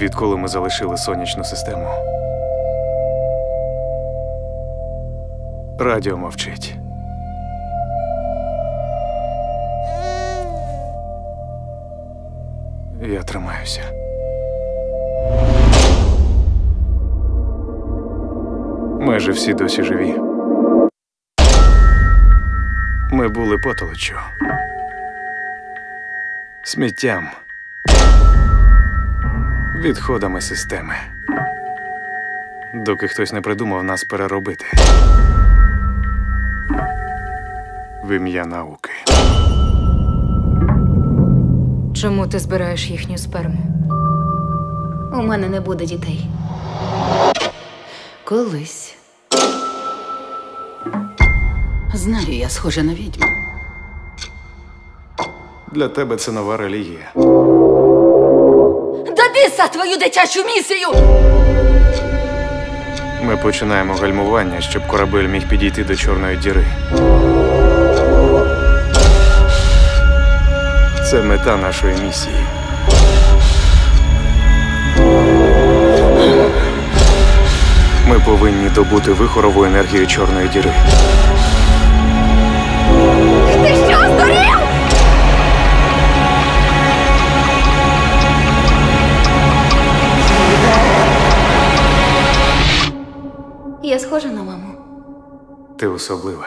Відколи ми залишили сонячну систему. Радіо мовчить. Я тримаюся. Майже всі досі живі. Ми були потолочю. Сміттям. Відходами системи. Доки хтось не придумав нас переробити. В ім'я науки. Чому ти збираєш їхню сперму? У мене не буде дітей. Колись. Знаю, я схожа на відьму. Для тебе це нова релігія. Біса твою дитячу місію! Ми починаємо гальмування, щоб корабель міг підійти до чорної діри. Це мета нашої місії. Ми повинні добути вихорову енергію чорної діри. Я схожа на маму. Ти особлива.